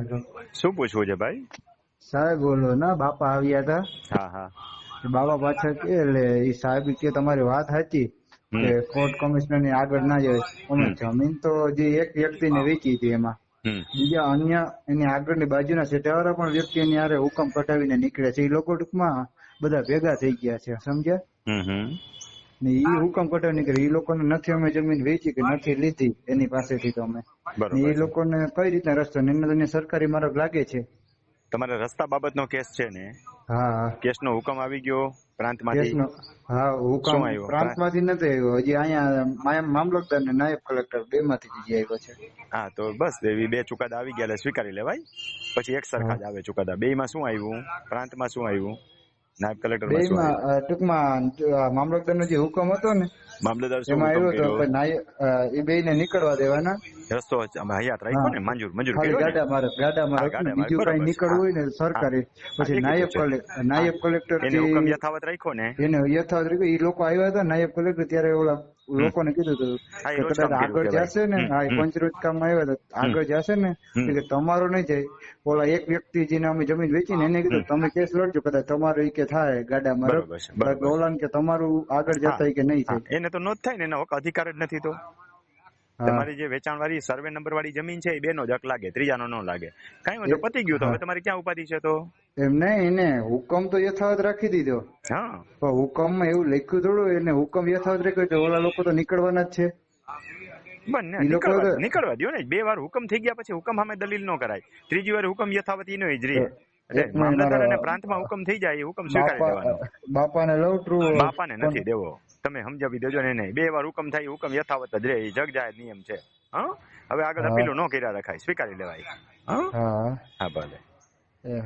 Hello. શું પૂછવું છે ભાઈ? સાહેબ બોલો ના બાપા આવ્યા હતા. હા હા. બાબા પાછળ કે એટલે એ સાહેબ કે તમારી વાત સાચી કે કોર્ટ કમિશનરની આગળ ના જાય અમે જમીન તો જે એક વ્યક્તિ ને વેચી હતી એમાં. બીજા અન્ય એની આગળની બાજુના સેટાવાળા પણ વ્યક્તિ એની આરે હુકમ કટાવીને નીકળે છે. એ લોકો ટૂંકમાં બધા ભેગા થઈ ગયા છે સમજ્યા? ને એ હુકમ કટાવી નીકળે એ લોકોને નથી અમે જમીન વેચી કે નથી લીધી એની પાસેથી તો અમે. એ લોકોને કઈ રીતના રસ્તો ને એને તો સરકારી માર્ગ લાગે છે? તમારે રસ્તા બાબતનો કેસ છે ને? હા. કેસનો હુકમ આવી ગયો પ્રાંતમાંથી? હા હુકમ આવ્યો? પ્રાંત પ્રાંતમાંથી નથી આવ્યો. હજી અહીંયા મામલતદાર ને નાયબ કલેક્ટર બે માંથી જ આવ્યો છે. હા તો બસ એવી બે ચુકાદા આવી ગયા સ્વીકારી લેવાય. પછી એક સરખા જ આવે ચુકાદા. બે માં શું આવ્યું? પ્રાંતમાં શું આવ્યું? નાયબ કલેક્ટર બે માં શું માં આવ્યું ટૂંકમાં મામલતદાર નો જે હુકમ હતો ને મામલતદાર એમાં આવ્યો હતો એ બે ને નીકળવા દેવાના. રસ્તો હયાત રાખ્યો ને મંજૂર મંજૂર ગાડા મારે ગાડા મારે બીજું કઈ નીકળવું હોય ને સરકારે પછી નાયબ કલેક્ટર નાયબ કલેક્ટર હુકમ યથાવત રાખ્યો ને? એને યથાવત રાખ્યો એ લોકો આવ્યા હતા નાયબ કલેક્ટર ત્યારે ઓલા લોકોને કીધું હતું કે કદાચ આગળ જશે ને. હા પંચરોજ કામ આવ્યા હતા. આગળ જશે ને એટલે કે તમારો નહીં જાય. ઓલા એક વ્યક્તિ જેને અમે જમીન વેચી ને એને કીધું તમે કેસ લડજો કદાચ તમારું કે થાય ગાડા છે. ઓલા કે તમારું આગળ જતા કે નહીં થાય. એને તો નો જ થાય ને એનો અધિકાર જ નથી તો. તમારી જે વેચાણ વાળી સર્વે નંબર વાળી જમીન છે એ બેનો જ હક લાગે ત્રીજાનો ન લાગે. કઈ વાંધો પતી ગયું તો હવે તમારે ક્યાં ઉપાધિ છે તો? એમ નહીં એને હુકમ તો યથાવત રાખી દીધો. હા. પણ હુકમમાં એવું લખ્યું થોડું એને હુકમ યથાવત રાખ્યો ઓલા લોકો તો નીકળવાના જ છે. નીકળવા દો ને. બે વાર હુકમ થઈ ગયા પછી હુકમ સામે દલીલ ન કરાય. ત્રીજી વાર હુકમ યથાવત નો જ રહે એટલે મામલતદાર અને પ્રાંતમાં હુકમ થઈ જાય એ હુકમ સ્વીકારી લેવાનો બાપા બાપાને લવ ટ્રુ બાપાને નથી દેવો. તમે સમજાવી દેજો ને નહીં. બે વાર હુકમ થાય હુકમ યથાવત જ રહે. જગ જાય નિયમ છે. હા? હવે આગળ. અપીલો ન કર્યા રખાય. સ્વીકારી લેવાય. હા? હા. ભલે.